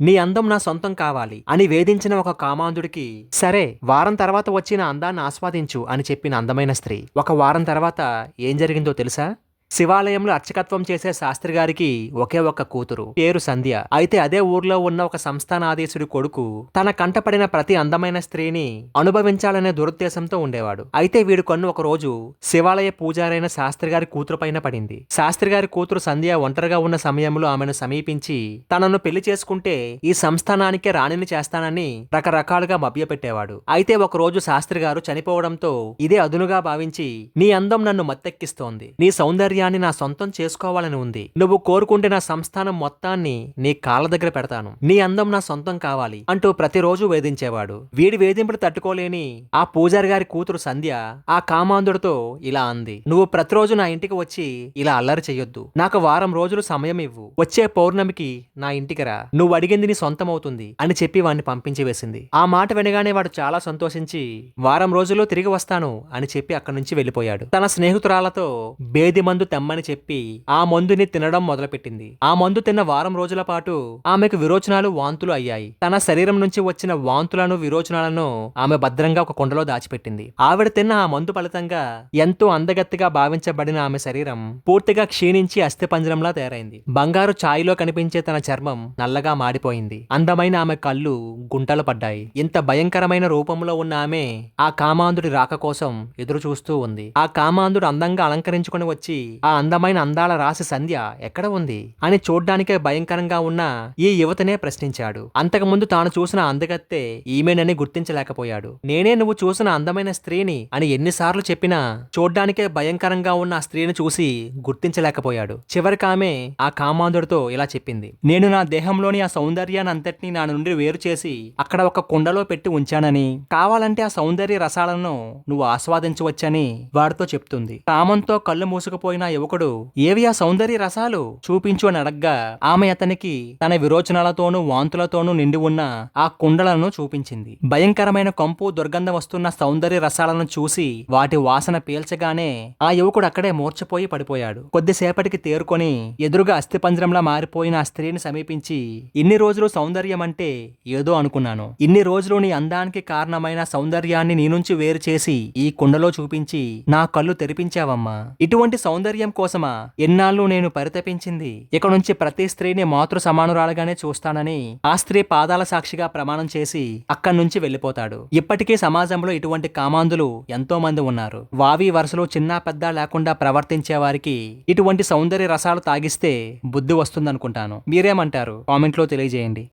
నీ అందం నా సొంతం కావాలి అని వేధించిన ఒక కామాంధుడికి సరే వారం తర్వాత వచ్చిన అందాన్ని ఆస్వాదించు అని చెప్పిన అందమైన స్త్రీ. ఒక వారం తర్వాత ఏం జరిగిందో తెలుసా? శివాలయంలో అర్చకత్వం చేసే శాస్త్రి గారికి ఒకే ఒక్క కూతురు పేరు సంధ్య. అయితే అదే ఊర్లో ఉన్న ఒక సంస్థానాధీశుడి కొడుకు తన కంటపడిన ప్రతి అందమైన స్త్రీని అనుభవించాలనే దురుద్దేశంతో ఉండేవాడు. అయితే వీడు కన్ను ఒక రోజు శివాలయ పూజారైన శాస్త్రి గారి కూతురు పైన పడింది. శాస్త్రి గారి కూతురు సంధ్య ఒంటరిగా ఉన్న సమయంలో ఆమెను సమీపించి తనను పెళ్ళి చేసుకుంటే ఈ సంస్థానానికే రాణిని చేస్తానని రకరకాలుగా మభ్యపెట్టేవాడు. అయితే ఒక రోజు శాస్త్రి గారు చనిపోవడంతో ఇదే అదునుగా భావించి నీ అందం నన్ను మత్తెక్కిస్తోంది. నీ సౌందర్యాన్ని నా సొంతం చేసుకోవాలని ఉంది. నువ్వు కోరుకుంటే నా సంస్థానం మొత్తాన్ని నీ కాళ్ళ దగ్గర పెడతాను. నీ అందం నా సొంతం కావాలి అంటూ ప్రతిరోజు వేధించేవాడు. వీడి వేధింపులు తట్టుకోలేని ఆ పూజారి గారి కూతురు సంధ్య ఆ కామాంధుడితో ఇలా అంది. నువ్వు ప్రతిరోజు నా ఇంటికి వచ్చి ఇలా అల్లరి చెయ్యొద్దు. నాకు వారం రోజులు సమయం ఇవ్వు. వచ్చే పౌర్ణమికి నా ఇంటికి రా. నువ్వు అడిగింది నీ సొంతం అవుతుంది అని చెప్పి వాడిని పంపించి వేసింది. ఆ మాట వినగానే వాడు చాలా సంతోషించి వారం రోజుల్లో తిరిగి వస్తాను అని చెప్పి అక్కడి నుంచి వెళ్ళిపోయాడు. తన స్నేహితురాలతో బేది మందు తెమ్మని చెప్పి ఆ మందుని తినడం మొదలుపెట్టింది. ఆ మందు తిన్న వారం రోజుల పాటు ఆమెకు విరోచనాలు వాంతులు అయ్యాయి. తన శరీరం నుంచి వచ్చిన వాంతులను విరోచనాలను ఆమె భద్రంగా ఒక కుండలో దాచిపెట్టింది. ఆవిడ తిన్న ఆ మందు ఫలితంగా ఎంతో అందగత్తిగా భావించబడిన ఆమె శరీరం పూర్తిగా క్షీణించి అస్థిపంజరంలా తయారైంది. బంగారు ఛాయిలో కనిపించే తన చర్మం నల్లగా మాడిపోయింది. అందమైన ఆమె కళ్ళు గుంటలు పడ్డాయి. ఇంత భయంకరమైన రూపంలో ఉన్న ఆమె ఆ కామాంధుడి రాక కోసం ఎదురు చూస్తూ ఉంది. ఆ కామాంధుడు అందంగా అలంకరించుకొని వచ్చి ఆ అందమైన అందాల రాసి సంధ్య ఎక్కడ ఉంది అని చూడ్డానికే భయంకరంగా ఉన్న ఈ యువతనే ప్రశ్నించాడు. అంతకుముందు తాను చూసిన అందగత్తే ఈమెనని గుర్తించలేకపోయాడు. నేనే నువ్వు చూసిన అందమైన స్త్రీని అని ఎన్నిసార్లు చెప్పినా చూడ్డానికే భయంకరంగా ఉన్న ఆ స్త్రీని చూసి గుర్తించలేకపోయాడు. చివరికి ఆమె ఆ కామాంధుడితో ఇలా చెప్పింది. నేను నా దేహంలోని ఆ సౌందర్యాన్ని అంతటినీ నా నుండి వేరు చేసి అక్కడ ఒక కుండలో పెట్టి ఉంచానని కావాలంటే ఆ సౌందర్య రసాలను నువ్వు ఆస్వాదించవచ్చని వాడితో చెప్తుంది. కామంతో కళ్ళు మూసుకుపోయిన యువకుడు ఏవి ఆ సౌందర్య రసాలు చూపించు అని అడగ్గా ఆమె అతనికి తన విరోచనాలతోనూ వాంతులతోనూ నిండి ఉన్న ఆ కుండలను చూపించింది. భయంకరమైన కంపు దుర్గంధం వస్తున్న సౌందర్య రసాలను చూసి వాటి వాసన పీల్చగానే ఆ యువకుడు అక్కడే మూర్చపోయి పడిపోయాడు. కొద్దిసేపటికి తేరుకొని ఎదురుగా అస్థిపంజరంలా మారిపోయిన ఆ స్త్రీని సమీపించి ఇన్ని రోజులు సౌందర్యం అంటే ఏదో అనుకున్నాను. ఇన్ని రోజులు నీ అందానికి కారణమైన సౌందర్యాన్ని నీ నుంచి వేరు చేసి ఈ కుండలో చూపించి నా కళ్ళు తెరిపించావమ్మా. ఇటువంటి సౌందర్య కోసమా? ఎన్నాళ్ళు నేను పరితపించింది? ఇక నుంచి ప్రతి స్త్రీని మాతృ సమానురాలుగానే చూస్తానని ఆ స్త్రీ పాదాల సాక్షిగా ప్రమాణం చేసి అక్కడి నుంచి వెళ్ళిపోతాడు ఇప్పటికీ సమాజంలో ఇటువంటి కామాంధులు ఎంతో మంది ఉన్నారు. వావి వరుసలో చిన్న పెద్ద లేకుండా ప్రవర్తించే వారికి ఇటువంటి సౌందర్య రసాలు తాగిస్తే బుద్ధి వస్తుందనుకుంటాను. మీరేమంటారు? కామెంట్లో తెలియజేయండి.